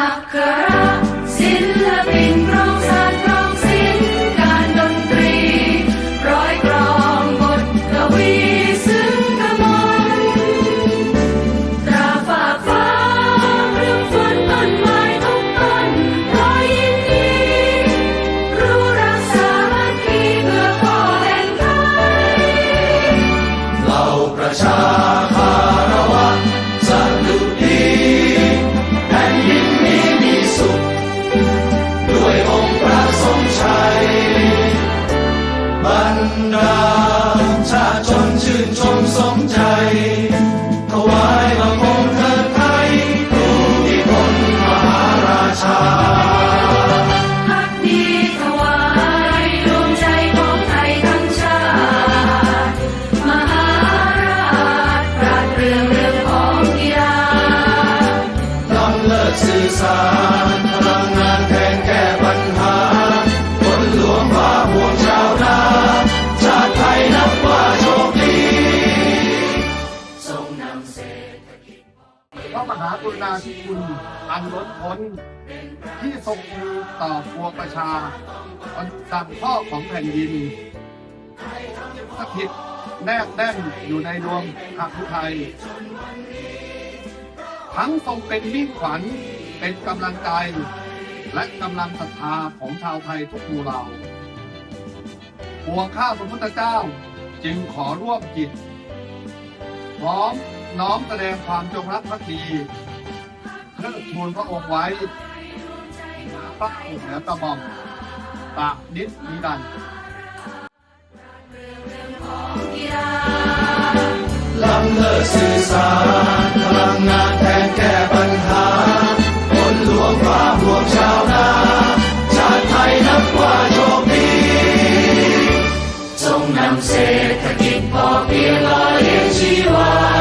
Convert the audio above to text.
Girl. ดาชาชนชื่นชมสม คุณอันล้นพ้นที่ทรงมีต่อปวงประชาอันดังพ่อของแผ่นดินสถิตแนบแน่นอยู่ในดวงหฤทัยทั้งทรงเป็นมิ่งขวัญเป็นกำลังใจ และกำลังศรัทธาของชาวไทยทุกหมู่เหล่าปวงข้าพระพุทธเจ้าจึงขอร่วมจิตพร้อม น้อมแสดงความจงรักภักดีเพื่อทูลพระองค์ไว้พระองเหนือกระหม่อมตะนิดนิดันล้ำเลิศสื่อสารพลังงานแทนแก้ปัญหาคนหลวงฟ้าห่วงชาวนาชาติไทยนับว่าโชคดีทรงนำเศรษฐกิจพอเพียงลอยเลี้ยงชีวา